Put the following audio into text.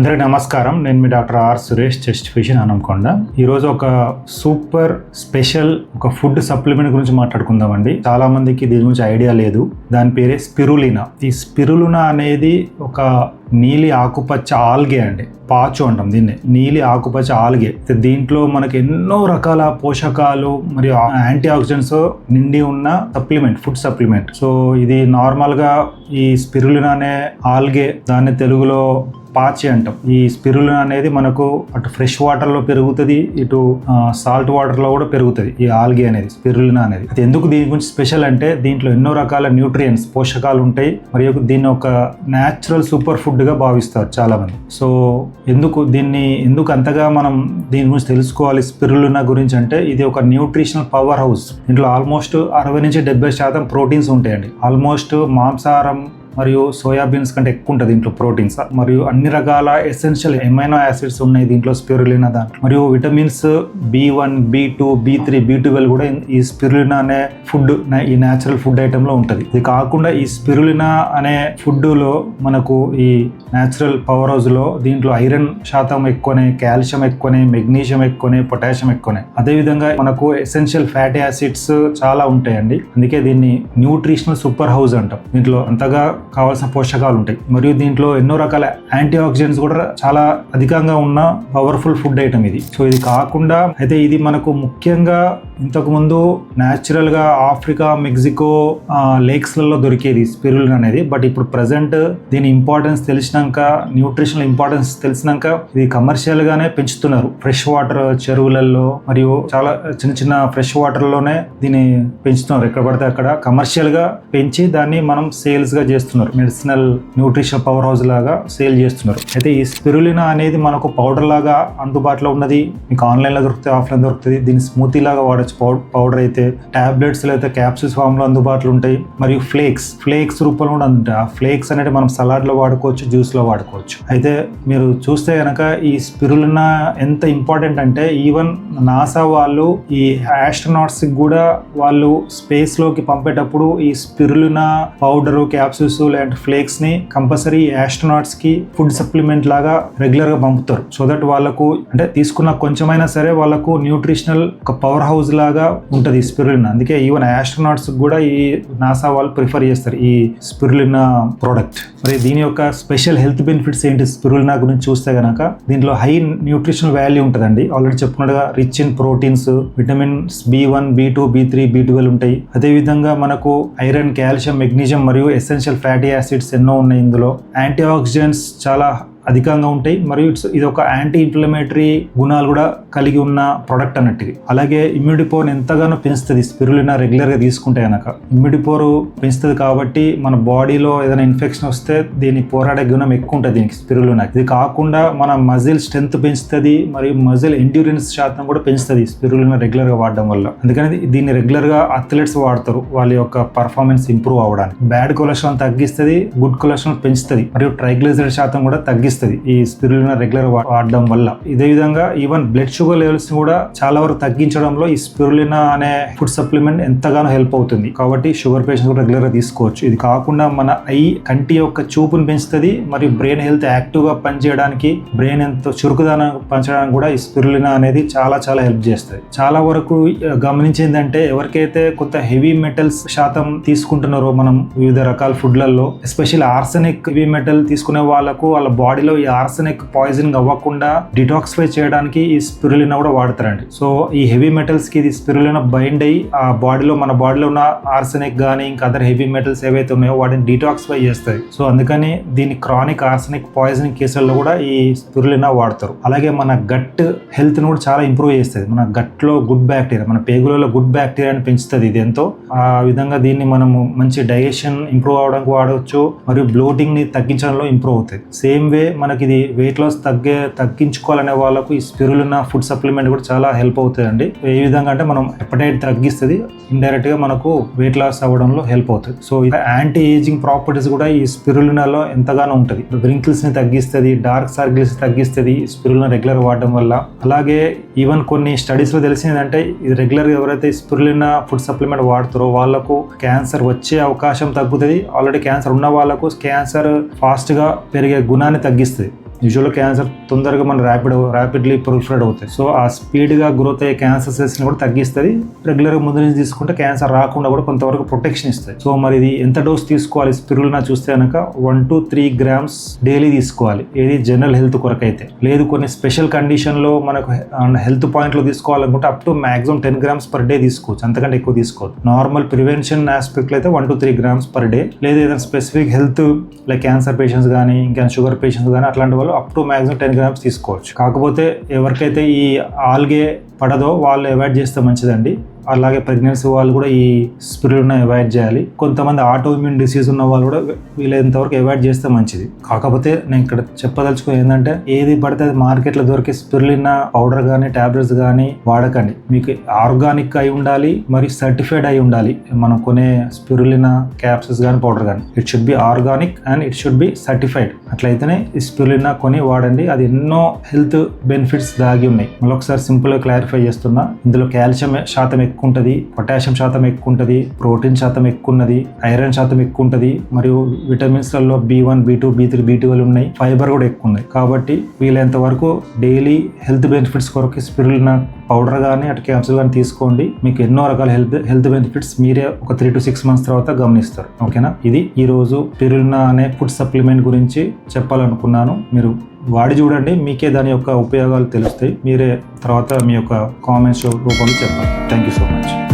అందరికీ నమస్కారం. నేను మీ doctor R Suresh chest physician Hanamkonda ఈరోజు ఒక సూపర్ స్పెషల్ ఒక ఫుడ్ సప్లిమెంట్ గురించి మాట్లాడుకుందామండి. చాలా మందికి దీని గురించి ఐడియా లేదు. దాని పేరే స్పిరులినా. ఈ స్పిరులినా అనేది ఒక నీలి ఆకుపచ్చ ఆల్గే అండి. పాచు అంటాం దీన్ని. నీలి ఆకుపచ్చ ఆల్గే. దీంట్లో మనకి ఎన్నో రకాల పోషకాలు మరియు యాంటీ ఆక్సిడెంట్స్ నిండి ఉన్న సప్లిమెంట్ ఫుడ్ సప్లిమెంట్. సో ఇది నార్మల్గా ఈ స్పిరులినా అనే ఆల్గే. దాన్ని తెలుగులో పాచి అంటాం. ఈ స్పిరులినా అనేది మనకు అటు ఫ్రెష్ వాటర్లో పెరుగుతుంది ఇటు సాల్ట్ వాటర్లో కూడా పెరుగుతుంది ఈ ఆల్గే అనేది స్పిరులినా అనేది. అది ఎందుకు దీని గురించి స్పెషల్ అంటే దీంట్లో ఎన్నో రకాల న్యూట్రియంట్స్ పోషకాలు ఉంటాయి మరియు దీన్ని ఒక న్యాచురల్ సూపర్ ఫుడ్గా భావిస్తారు చాలామంది. సో ఎందుకు దీన్ని ఎందుకు అంతగా మనం దీని గురించి తెలుసుకోవాలి స్పిరులినా గురించి అంటే ఇది ఒక న్యూట్రిషనల్ పవర్ హౌస్. దీంట్లో ఆల్మోస్ట్ అరవై నుంచి డెబ్బై శాతం ప్రోటీన్స్ ఉంటాయండి. ఆల్మోస్ట్ మాంసాహారం మరియు సోయాబీన్స్ కంటే ఎక్కువ ఉంటుంది దీంట్లో ప్రోటీన్స్. మరియు అన్ని రకాల ఎసెన్షియల్ ఎమైనో యాసిడ్స్ ఉన్నాయి దీంట్లో స్పిరులినా దాంట్లో. మరియు vitamins B one B two B three B twelve కూడా ఈ స్పిరులినా అనే ఫుడ్ ఈ న్యాచురల్ ఫుడ్ ఐటెంలో ఉంటుంది. ఇది కాకుండా ఈ స్పిరులినా అనే ఫుడ్లో మనకు ఈ న్యాచురల్ పవర్ హౌస్లో దీంట్లో ఐరన్ శాతం ఎక్కువనే కాల్షియం ఎక్కువనే మెగ్నీషియం ఎక్కువనే పొటాషియం ఎక్కువనే. అదేవిధంగా మనకు ఎసెన్షియల్ ఫ్యాటీ యాసిడ్స్ చాలా ఉంటాయండి. అందుకే దీన్ని న్యూట్రిషనల్ సూపర్ హౌస్ అంటాం. దీంట్లో అంతగా కావాల్సిన పోషకాలు ఉంటాయి. మరియు దీంట్లో ఎన్నో రకాల యాంటీ ఆక్సిడెంట్స్ కూడా చాలా అధికంగా ఉన్న పవర్ఫుల్ ఫుడ్ ఐటమ్ ఇది. సో ఇది కాకుండా అయితే ఇది మనకు ముఖ్యంగా ఇంతకుముందు న్యాచురల్గా ఆఫ్రికా మెక్సికో లేక్స్లలో దొరికేది స్పిరులిన్ అనేది. బట్ ఇప్పుడు ప్రజెంట్ దీని ఇంపార్టెన్స్ తెలిసినాక న్యూట్రిషనల్ ఇంపార్టెన్స్ తెలిసినాక ఇది కమర్షియల్ గానే పెంచుతున్నారు. ఫ్రెష్ వాటర్ చెరువులలో మరియు చాలా చిన్న చిన్న ఫ్రెష్ వాటర్లోనే దీన్ని పెంచుతున్నారు. ఎక్కడ పడితే అక్కడ కమర్షియల్గా పెంచి దాన్ని మనం సేల్స్గా చేస్తున్నారు. మెడిసినల్ న్యూట్రిషన్ పవర్ హౌస్ లాగా సేల్ చేస్తున్నారు. అయితే ఈ స్పిరులినా అనేది మనకు పౌడర్ లాగా అందుబాటులో ఉన్నది. మీకు ఆన్లైన్లో దొరుకుతుంది ఆఫ్లైన్ దొరుకుతుంది దీన్ని స్మూతీ లాగా వాడచ్చు. పౌడర్ అయితే టాబ్లెట్స్ అయితే క్యాప్సూల్స్ ఫామ్లో అందుబాటులో ఉంటాయి. మరియు ఫ్లేక్స్ ఫ్లేక్స్ రూపంలో కూడా ఉంటాయి ఆ ఫ్లేక్స్ అనేది మనం సలాడ్లో వాడుకోవచ్చు జ్యూస్లో వాడుకోవచ్చు. అయితే మీరు చూస్తే కనుక ఈ స్పిరులినా ఎంత ఇంపార్టెంట్ అంటే ఈవెన్ నాసా వాళ్ళు ఈ ఆస్ట్రోనాట్స్ కూడా వాళ్ళు స్పేస్లోకి పంపేటప్పుడు ఈ స్పిరులినా పౌడర్ క్యాప్సూల్స్ లేదంటే ఫ్లేక్స్ని కంపల్సరీ ఆస్ట్రోనాట్స్కి ఫుడ్ సప్లిమెంట్ లాగా రెగ్యులర్గా పంపుతారు. సో దట్ వాళ్ళకు అంటే తీసుకున్న కొంచెమైనా సరే వాళ్ళకు న్యూట్రిషనల్ ఒక పవర్ హౌస్ లాగా ఉంటుంది స్పిరులిన్. అందుకే ఈవెన్ ఆస్ట్రోనాట్స్ కూడా ఈ నాసా వాళ్ళు ప్రిఫర్ చేస్తారు ఈ స్పిరులినా ప్రోడక్ట్ మరి దీని యొక్క స్పెషల్ హెల్త్ బెనిఫిట్స్ ఏంటి స్పిరులినా గురించి చూస్తే గనక దీంట్లో హై న్యూట్రిషనల్ వాల్యూ ఉంటుందండి. ఆల్రెడీ చెప్పుకున్నట్టుగా rich in proteins vitamins B one B two B three B twelve ఉంటాయి. అదేవిధంగా మనకు ఐరన్ కాల్షియం మెగ్నీషియం మరియు ఎసెన్షియల్ ఫ్యాటీ యాసిడ్స్ ఎన్నో ఉన్నాయి ఇందులో. యాంటీ ఆక్సిడెంట్స్ చాలా అధికంగా ఉంటాయి. మరియు ఇట్స్ ఇది ఒక యాంటీ ఇన్ఫ్లమేటరీ గుణాలు కూడా కలిగి ఉన్న ప్రొడక్ట్ అన్నట్టు అలాగే ఇమ్యూడిపోర్ ఎంతగానో పెంచుతుంది. స్పిరులినా రెగ్యులర్గా తీసుకుంటే కనుక ఇమ్యూడిపోర్ పెంచుతుంది కాబట్టి మన బాడీలో ఏదైనా ఇన్ఫెక్షన్ వస్తే దీని పోరాడే గుణం ఎక్కువ ఉంటుంది దీనికి స్పిరులినా ఇది కాకుండా మన మజిల్ స్ట్రెంత్ పెంచుతుంది. మరియు మజిల్ ఎండ్యూరెన్స్ శాతం కూడా పెంచుతుంది స్పిరులినా రెగ్యులర్గా వాడడం వల్ల. అందుకని దీన్ని రెగ్యులర్గా అథ్లెట్స్ వాడతారు. వాళ్ళ యొక్క పర్ఫార్మెన్స్ ఇంప్రూవ్ అవ్వడానికి. బ్యాడ్ కొలెస్ట్రాల్ తగ్గిస్తుంది. గుడ్ కొలెస్ట్రాల్ పెంచుతుంది. మరియు ట్రైగ్లిజరైడ్ శాతం కూడా తగ్గిస్తుంది. తగ్గిస్తుంది ఈ స్పిరులినా రెగ్యులర్ వాడడం వల్ల. ఇదే విధంగా ఈవెన్ బ్లడ్ షుగర్ లెవెల్స్ కూడా చాలా వరకు తగ్గించడంలో ఈ స్పిరులినా అనే ఫుడ్ సప్లిమెంట్ ఎంతగానో హెల్ప్ అవుతుంది. కాబట్టి షుగర్ పేషెంట్స్ కూడా రెగ్యులర్గా తీసుకోవచ్చు. ఇది కాకుండా మన ఐ కంటి యొక్క చూపును పెంచుతుంది మరియు బ్రెయిన్ హెల్త్ యాక్టివ్గా పనిచేయడానికి బ్రెయిన్ ఎంతో చురుకుదనం పంచడానికి కూడా ఈ స్పిరులినా అనేది చాలా చాలా హెల్ప్ చేస్తుంది. చాలా వరకు గమనించిందంటే ఎవరికైతే కొంత హెవీ మెటల్స్ శాతం తీసుకుంటున్నారో మనం వివిధ రకాల ఫుడ్లలో ఎస్పెషల్లీ ఆర్సెనిక్ హెవీ మెటల్ తీసుకునే వాళ్ళకు వాళ్ళ బాడీ బాడీలో ఈ ఆర్సెనిక్ పాయిజనింగ్ అవ్వకుండా డిటాక్సిఫై చేయడానికి ఈ స్పిరులినా కూడా వాడతారండి. సో ఈ హెవీ మెటల్స్కి ఇది స్పిరులినా బైండ్ అయ్యి ఆ బాడీలో మన బాడీలో ఉన్న ఆర్సెనిక్ కానీ ఇంకా అదర్ హెవీ మెటల్స్ ఏవైతే ఉన్నాయో వాటిని డిటాక్సిఫై చేస్తాయి. సో అందుకని దీని క్రానిక్ ఆర్సెనిక్ పాయిజనింగ్ కేసుల్లో కూడా ఈ స్పిరులినా వాడతారు. అలాగే మన గట్ హెల్త్ని కూడా చాలా ఇంప్రూవ్ చేస్తుంది మన గట్లో గుడ్ బ్యాక్టీరియా మన పేగులలో గుడ్ బ్యాక్టీరియాని పెంచుతుంది ఇది ఎంతో. ఆ విధంగా దీన్ని మనము మంచి డైజెషన్ ఇంప్రూవ్ అవడానికి వాడవచ్చు మరియు బ్లోటింగ్ని తగ్గించడంలో ఇంప్రూవ్ అవుతుంది సేమ్ వే మనకి ఇది వెయిట్ లాస్ తగ్గే తగ్గించుకోవాలనే వాళ్ళకు ఈ స్పిరులినా ఫుడ్ సప్లిమెంట్ కూడా చాలా హెల్ప్ అవుతుందండి ఏ విధంగా అంటే మనం హెపటైట్ తగ్గిస్తుంది ఇండైరెక్ట్గా మనకు వెయిట్ లాస్ అవ్వడంలో హెల్ప్ అవుతుంది. సో యాంటీ ఏజింగ్ ప్రాపర్టీస్ కూడా ఈ స్పిరులినాలో ఎంతగానో ఉంటుంది. వ్రింకిల్స్ని తగ్గిస్తుంది డార్క్ సర్కిల్స్ తగ్గిస్తుంది స్పిరులినా రెగ్యులర్ వాడడం వల్ల. అలాగే ఈవెన్ కొన్ని స్టడీస్లో తెలిసిందంటే ఇది రెగ్యులర్గా ఎవరైతే స్పిరులినా ఫుడ్ సప్లిమెంట్ వాడుతారో వాళ్ళకు క్యాన్సర్ వచ్చే అవకాశం తగ్గుతుంది. ఆల్రెడీ క్యాన్సర్ ఉన్న వాళ్ళకు క్యాన్సర్ ఫాస్ట్గా పెరిగే గుణాన్ని తగ్గిస్తుంది యూజువల్గా క్యాన్సర్ తొందరగా మన ర్యాపిడ్ ర్యాపిడ్లీ ప్రొలిఫరేట్ అవుతాయి. సో ఆ స్పీడ్గా గ్రోత్ అయ్యే క్యాన్సర్ సెల్స్ని కూడా తగ్గిస్తుంది. రెగ్యులర్గా ముందు నుంచి తీసుకుంటే క్యాన్సర్ రాకుండా కూడా కొంతవరకు ప్రొటెక్షన్ ఇస్తుంది. సో మరి ఇది ఎంత డోస్ తీసుకోవాలి? స్పిరులినా చూస్తే కనుక one two three grams daily తీసుకోవాలి. ఏది జనరల్ హెల్త్ కొరకు అయితే. లేదు కొన్ని స్పెషల్ కండిషన్లో మనకు హెల్త్ పాయింట్లో తీసుకోవాలనుకుంటే up to maximum ten grams per day తీసుకోవచ్చు. అంతకంటే ఎక్కువ తీసుకోవద్దు. నార్మల్ ప్రివెన్షన్ ఆస్పెక్ట్లో అయితే one two three grams per day లేదా ఏదైనా specific health like cancer patients కానీ ఇంకా షుగర్ పేషెంట్స్ కానీ అట్లాంటి వాళ్ళు up to maximum ten grams తీసుకోవచ్చు. కాకపోతే ఎవరికైతే ఈ ఆల్గే పడదో వాళ్ళు అవాయిడ్ చేస్తే మంచిదండి. అలాగే ప్రెగ్నెన్సీ వాళ్ళు కూడా ఈ స్పిరులినా అవాయిడ్ చేయాలి. కొంతమంది ఆటో ఇమ్యూన్ డిసీజ్ ఉన్న వాళ్ళు కూడా వీలైనంతవరకు అవాయిడ్ చేస్తే మంచిది. కాకపోతే నేను ఇక్కడ చెప్పదలుచుకో ఏంటంటే ఏది పడితే అది మార్కెట్లో దొరికే స్పిరులినా పౌడర్ కానీ టాబ్లెట్స్ కానీ వాడకండి. మీకు ఆర్గానిక్ అయి ఉండాలి మరి సర్టిఫైడ్ అయి ఉండాలి. మనం కొనే స్పిరులినా క్యాప్సెస్ కానీ పౌడర్ కానీ it should be organic and it should be certified అట్లయితేనే ఈ స్పిరులినా కొని వాడండి. అది ఎన్నో హెల్త్ బెనిఫిట్స్ దాగి ఉన్నాయి. మళ్ళీ ఒకసారి సింపుల్గా క్లారిఫై చేస్తున్నా. ఇందులో కాల్షియం శాతం ఎక్కువ ఉంటుంది పొటాషియం శాతం ఎక్కువ ఉంటుంది ప్రోటీన్ శాతం ఎక్కువ ఉన్నది ఐరన్ శాతం ఎక్కువ ఉంటుంది మరియు విటమిన్స్లలో B one B two B three B twelve ఉన్నాయి. ఫైబర్ కూడా ఎక్కువ ఉన్నాయి కాబట్టి వీలైనంత వరకు డైలీ హెల్త్ బెనిఫిట్స్ కొరకు స్పిరులినా పౌడర్ కానీ అటు క్యాప్సూల్ కానీ తీసుకోండి. మీకు ఎన్నో రకాల హెల్త్ హెల్త్ బెనిఫిట్స్ మీరే ఒక త్రీ టు సిక్స్ మంత్స్ తర్వాత గమనిస్తారు. ఓకేనా? ఇది ఈ రోజు అనే ఫుడ్ సప్లిమెంట్ గురించి చెప్పాలనుకున్నాను. మీరు వాడి చూడండి. మీకే దాని యొక్క ఉపయోగాలు తెలుస్తాయి. మీరే తర్వాత మీ యొక్క కామెంట్స్ రూపంలో చెప్పాలి థ్యాంక్ యూ సో మచ్.